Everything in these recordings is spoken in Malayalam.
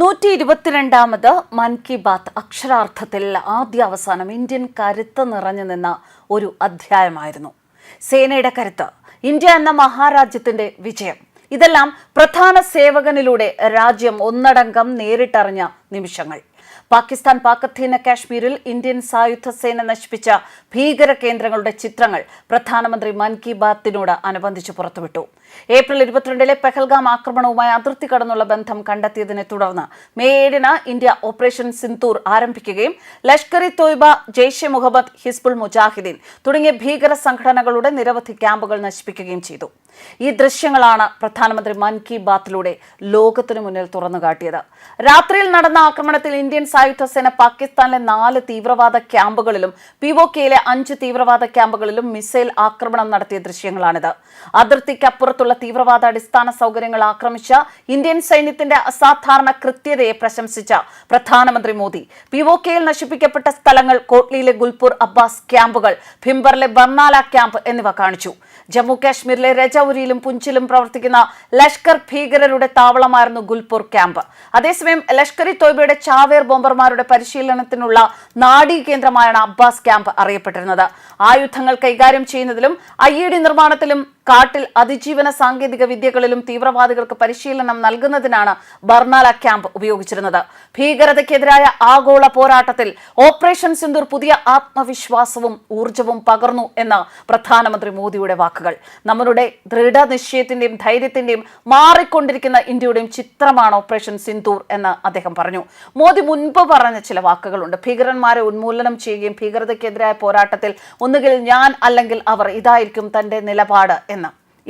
നൂറ്റി ഇരുപത്തിരണ്ടാമത് മൻ കി ബാത്ത് അക്ഷരാർത്ഥത്തിൽ ആദ്യ അവസാനം ഇന്ത്യൻ കരുത്ത് നിറഞ്ഞു നിന്ന ഒരു അധ്യായമായിരുന്നു. സേനയുടെ കരുത്ത് ഇന്ത്യ എന്ന മഹാരാജ്യത്തിന്റെ വിജയം. ഇതെല്ലാം പ്രധാന സേവകനിലൂടെ രാജ്യം ഒന്നടങ്കം നേരിട്ടറിഞ്ഞ നിമിഷങ്ങൾ. പാകിസ്ഥാൻ പാകത്തീന കാശ്മീരിൽ ഇന്ത്യൻ സായുധ സേന നശിപ്പിച്ച ഭീകര കേന്ദ്രങ്ങളുടെ ചിത്രങ്ങൾ പ്രധാനമന്ത്രി മൻ കി ബാത്തിനോട് അനുബന്ധിച്ച് പുറത്തുവിട്ടു. ഏപ്രിൽ ഇരുപത്തിരണ്ടിലെ പെഹൽഗാം ആക്രമണവുമായി അതിർത്തി കടന്നുള്ള ബന്ധം കണ്ടെത്തിയതിനെ തുടർന്ന് മെയ് ഏഴിന് ഇന്ത്യ ഓപ്പറേഷൻ സിന്തൂർ ആരംഭിക്കുകയും ലഷ്കർ ഇ തോയ്ബ ജെയ്ഷെ മുഹമ്മദ് ഹിസ്ബുൾ മുജാഹിദ്ദീൻ തുടങ്ങിയ ഭീകര സംഘടനകളുടെ നിരവധി ക്യാമ്പുകൾ നശിപ്പിക്കുകയും ചെയ്തു. ഈ ദൃശ്യങ്ങളാണ് പ്രധാനമന്ത്രി മൻ കി ബാത്തിലൂടെ ലോകത്തിനു മുന്നിൽ തുറന്നുകാട്ടിയത്. രാത്രിയിൽ നടന്ന ആക്രമണത്തിൽ ഇന്ത്യൻ സായുധ സേന പാകിസ്ഥാനിലെ നാല് തീവ്രവാദ ക്യാമ്പുകളിലും പി ഒ കെയിലെ അഞ്ച് തീവ്രവാദ ക്യാമ്പുകളിലും മിസൈൽ ആക്രമണം നടത്തിയ ദൃശ്യങ്ങളാണിത്. അതിർത്തിക്കപ്പുറത്തുള്ള തീവ്രവാദ അടിസ്ഥാന സൗകര്യങ്ങൾ ആക്രമിച്ച ഇന്ത്യൻ സൈന്യത്തിന്റെ അസാധാരണ കൃത്യതയെ പ്രശംസിച്ച പ്രധാനമന്ത്രി മോദി. പി ഒ കെയിൽ നശിപ്പിക്കപ്പെട്ട സ്ഥലങ്ങൾ കോട്ലിയിലെ ഗുൽപൂർ അബ്ബാസ് ക്യാമ്പുകൾ ഭിംബറിലെ ബർണാല ക്യാമ്പ് എന്നിവ കാണിച്ചു. ജമ്മു കാശ്മീരിലെ രജൌരിയിലും പുഞ്ചിലും പ്രവർത്തിക്കുന്ന ലഷ്കർ ഭീകരരുടെ താവളമായിരുന്നു ഗുൽപൂർ ക്യാമ്പ്. അതേസമയം ലഷ്കർ ഇ തോയ്ബയുടെ ചാവേർ ബോംബർമാരുടെ പരിശീലനത്തിനുള്ള നാഡീ കേന്ദ്രമായാണ് അബ്ബാസ് ക്യാമ്പ് അറിയപ്പെട്ടിരുന്നത്. ആയുധങ്ങൾ കൈകാര്യം ചെയ്യുന്നതിലും ഐ നിർമ്മാണത്തിലും കാട്ടിൽ അതിജീവന സാങ്കേതിക വിദ്യകളിലും തീവ്രവാദികൾക്ക് പരിശീലനം നൽകുന്നതിനാണ് ബർണാല ക്യാമ്പ് ഉപയോഗിച്ചിരുന്നത്. ഭീകരതയ്ക്കെതിരായ ആഗോള പോരാട്ടത്തിൽ ഓപ്പറേഷൻ സിന്ദൂർ പുതിയ ആത്മവിശ്വാസവും ഊർജവും പകർന്നു എന്ന് പ്രധാനമന്ത്രി മോദിയുടെ വാക്കുകൾ. നമ്മളുടെ ദൃഢനിശ്ചയത്തിന്റെയും ധൈര്യത്തിന്റെയും മാറിക്കൊണ്ടിരിക്കുന്ന ഇന്ത്യയുടെയും ചിത്രമാണ് ഓപ്പറേഷൻ സിന്ദൂർ എന്ന് അദ്ദേഹം പറഞ്ഞു. മോദി മുൻപ് പറഞ്ഞ ചില വാക്കുകളുണ്ട്. ഭീകരന്മാരെ ഉന്മൂലനം ചെയ്യുകയും ഭീകരതയ്ക്കെതിരായ പോരാട്ടത്തിൽ ഒന്നുകിൽ ഞാൻ അല്ലെങ്കിൽ അവർ ഇതായിരിക്കും തന്റെ നിലപാട്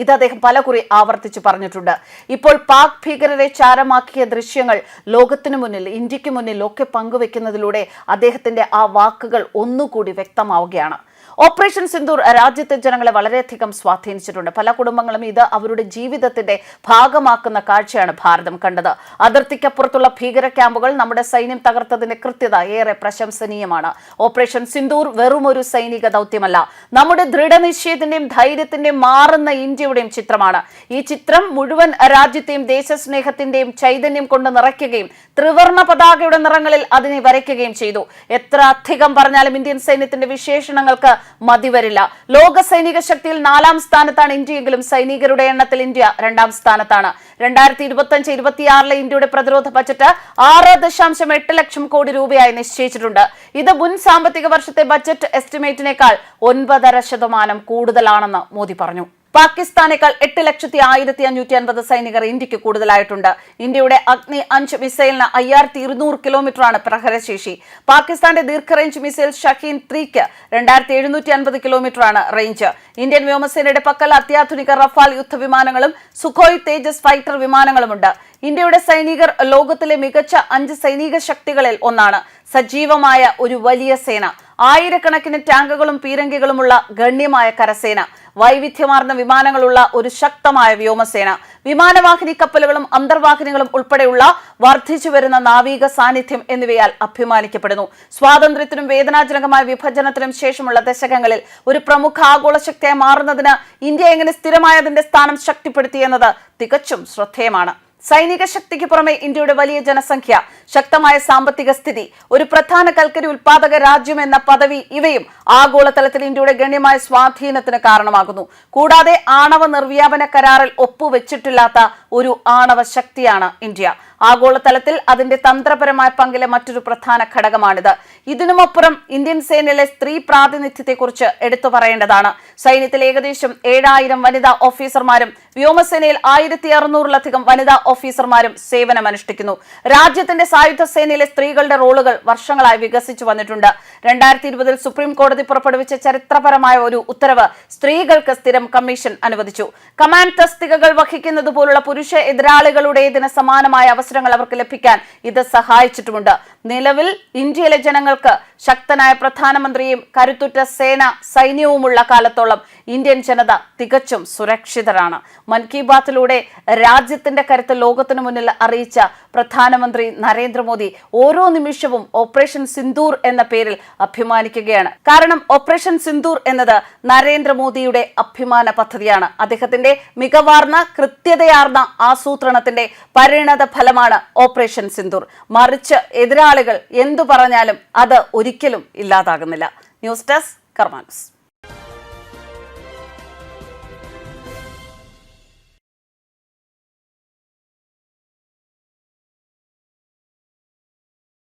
ഇത് അദ്ദേഹം പലകുറി ആവർത്തിച്ചു പറഞ്ഞിട്ടുണ്ട്. ഇപ്പോൾ പാക് ഭീകരരെ ചാരമാക്കിയ ദൃശ്യങ്ങൾ ലോകത്തിനു മുന്നിൽ ഇന്ത്യയ്ക്ക് മുന്നിൽ ഒക്കെ പങ്കുവെക്കുന്നതിലൂടെ അദ്ദേഹത്തിന്റെ ആ വാക്കുകൾ ഒന്നുകൂടി വ്യക്തമാവുകയാണ്. ഓപ്പറേഷൻ സിന്ദൂർ രാജ്യത്തെ ജനങ്ങളെ വളരെയധികം സ്വാധീനിച്ചിട്ടുണ്ട്. പല കുടുംബങ്ങളും ഇത് അവരുടെ ജീവിതത്തിന്റെ ഭാഗമാക്കുന്ന കാഴ്ചയാണ് ഭാരതം കണ്ടത്. അതിർത്തിക്കപ്പുറത്തുള്ള ഭീകര ക്യാമ്പുകൾ നമ്മുടെ സൈന്യം തകർത്തതിന്റെ കൃത്യത ഏറെ പ്രശംസനീയമാണ്. ഓപ്പറേഷൻ സിന്ദൂർ വെറും ഒരു സൈനിക ദൗത്യമല്ല നമ്മുടെ ദൃഢനിശ്ചയത്തിന്റെയും ധൈര്യത്തിന്റെയും മാറുന്ന ഇന്ത്യയുടെയും ചിത്രമാണ്. ഈ ചിത്രം മുഴുവൻ രാജ്യത്തെയും ദേശസ്നേഹത്തിന്റെയും ചൈതന്യം കൊണ്ട് നിറയ്ക്കുകയും ത്രിവർണ പതാകയുടെ നിറങ്ങളിൽ അതിനെ വരയ്ക്കുകയും ചെയ്തു. എത്ര അധികം പറഞ്ഞാലും ഇന്ത്യൻ സൈന്യത്തിന്റെ വിശേഷണങ്ങൾക്ക് മതിവരില്ല. ലോക സൈനിക ശക്തിയിൽ നാലാം സ്ഥാനത്താണ് ഇന്ത്യയെങ്കിലും സൈനികരുടെ എണ്ണത്തിൽ ഇന്ത്യ രണ്ടാം സ്ഥാനത്താണ്. രണ്ടായിരത്തി ഇരുപത്തിയഞ്ച് ഇരുപത്തിയാറിലെ ഇന്ത്യയുടെ പ്രതിരോധ ബജറ്റ് ആറ് ദശാംശം എട്ട് ലക്ഷം കോടി രൂപയായി നിശ്ചയിച്ചിട്ടുണ്ട്. ഇത് മുൻ സാമ്പത്തിക വർഷത്തെ ബജറ്റ് എസ്റ്റിമേറ്റിനേക്കാൾ ഒൻപതര ശതമാനം കൂടുതലാണെന്ന് മോദി പറഞ്ഞു. പാകിസ്ഥാനേക്കാൾ എട്ട് ലക്ഷത്തി ആയിരത്തി അഞ്ഞൂറ്റി അൻപത് സൈനികർ ഇന്ത്യയ്ക്ക് കൂടുതലായിട്ടുണ്ട്. ഇന്ത്യയുടെ അഗ്നി അഞ്ച് മിസൈലിന് അയ്യായിരത്തി ഇരുന്നൂറ് കിലോമീറ്ററാണ് പ്രഹരശേഷി പാകിസ്ഥാന്റെ ദീർഘറേഞ്ച് മിസൈൽ ഷഹീൻ ത്രീക്ക് രണ്ടായിരത്തി എഴുന്നൂറ്റി അൻപത് കിലോമീറ്ററാണ് റേഞ്ച്. ഇന്ത്യൻ വ്യോമസേനയുടെ പക്കൽ അത്യാധുനിക റഫാൽ യുദ്ധവിമാനങ്ങളും സുഖോയ് തേജസ് ഫൈറ്റർ വിമാനങ്ങളുമുണ്ട്. ഇന്ത്യയുടെ സൈനികർ ലോകത്തിലെ മികച്ച അഞ്ച് സൈനിക ശക്തികളിൽ ഒന്നാണ്. സജീവമായ ഒരു വലിയ സേന. ആയിരക്കണക്കിന് ടാങ്കുകളും പീരങ്കികളുമുള്ള ഗണ്യമായ കരസേന വൈവിധ്യമാർന്ന വിമാനങ്ങളുള്ള ഒരു ശക്തമായ വ്യോമസേന വിമാനവാഹിനി കപ്പലുകളും അന്തർവാഹിനികളും ഉൾപ്പെടെയുള്ള വർദ്ധിച്ചു വരുന്ന നാവിക സാന്നിധ്യം എന്നിവയാൽ അഭിമാനിക്കപ്പെടുന്നു. സ്വാതന്ത്ര്യത്തിനും വേദനാജനകമായ വിഭജനത്തിനും ശേഷമുള്ള ദശകങ്ങളിൽ ഒരു പ്രമുഖ ആഗോള ശക്തിയായി മാറുന്നതിന് ഇന്ത്യ എങ്ങനെ സ്ഥിരമായതിന്റെ സ്ഥാനം ശക്തിപ്പെടുത്തിയെന്നത് തികച്ചും ശ്രദ്ധേയമാണ്. സൈനിക ശക്തിക്ക് പുറമെ ഇന്ത്യയുടെ വലിയ ജനസംഖ്യ ശക്തമായ സാമ്പത്തിക സ്ഥിതി ഒരു പ്രധാന കൽക്കരി ഉൽപാദക രാജ്യം എന്ന പദവി ഇവയും ആഗോളതലത്തിൽ ഇന്ത്യയുടെ ഗണ്യമായ സ്വാധീനത്തിന് കാരണമാകുന്നു. കൂടാതെ ആണവ നിർവ്യാപന കരാറിൽ ഒപ്പുവെച്ചിട്ടില്ലാത്ത ഒരു ആണവ ശക്തിയാണ് ഇന്ത്യ. ആഗോളതലത്തിൽ അതിന്റെ തന്ത്രപരമായ പങ്കിലെ മറ്റൊരു പ്രധാന ഘടകമാണിത്. ഇതിനുമപ്പുറം ഇന്ത്യൻ സേനയിലെ സ്ത്രീ പ്രാതിനിധ്യത്തെക്കുറിച്ച് എടുത്തു പറയേണ്ടതാണ്. സൈന്യത്തിൽ ഏകദേശം ഏഴായിരം വനിതാ ഓഫീസർമാരും വ്യോമസേനയിൽ ആയിരത്തി അറുന്നൂറിലധികം വനിതാ ഓഫീസർമാരും സേവനമനുഷ്ഠിക്കുന്നു. രാജ്യത്തിന്റെ സായുധ സേനയിലെ സ്ത്രീകളുടെ റോളുകൾ വർഷങ്ങളായി വികസിച്ചു വന്നിട്ടുണ്ട്. രണ്ടായിരത്തി ഇരുപതിൽ സുപ്രീം കോടതി പുറപ്പെടുവിച്ച ചരിത്രപരമായ ഒരു ഉത്തരവ് സ്ത്രീകൾക്ക് സ്ഥിരം കമ്മീഷൻ അനുവദിച്ചു. കമാൻഡ് തസ്തികകൾ വഹിക്കുന്നത് പോലുള്ള പുരുഷ എതിരാളികളുടേതിന് സമാനമായ അവസരങ്ങൾ അവർക്ക് ലഭിക്കാൻ ഇത് സഹായിച്ചിട്ടുമുണ്ട്. നിലവിൽ ഇന്ത്യയിലെ ജനങ്ങൾക്ക് ശക്തനായ പ്രധാനമന്ത്രിയും കരുത്തുറ്റ സേന സൈന്യവുമുള്ള കാലത്തോളം ഇന്ത്യൻ ജനത തികച്ചും സുരക്ഷിതരാണ്. മൻ കി ബാത്തിലൂടെ രാജ്യത്തിന്റെ കരുത്ത് ലോകത്തിന് മുന്നിൽ അറിയിച്ച പ്രധാനമന്ത്രി നരേന്ദ്രമോദി ഓരോ നിമിഷവും ഓപ്പറേഷൻ സിന്ദൂർ എന്ന പേരിൽ അഭിമാനിക്കുകയാണ്. കാരണം ഓപ്പറേഷൻ സിന്ദൂർ എന്നത് നരേന്ദ്രമോദിയുടെ അഭിമാന പദ്ധതിയാണ്. അദ്ദേഹത്തിന്റെ മികവാർന്ന കൃത്യതയാർന്ന ആസൂത്രണത്തിന്റെ പരിണത ഫലമാണ് ഓപ്പറേഷൻ സിന്ദൂർ. മറിച്ച് എതിരാളികൾ എന്തു പറഞ്ഞാലും അത് ഒരിക്കലും ഇല്ലാതാകുന്നില്ല. News desk കർമാനസ്.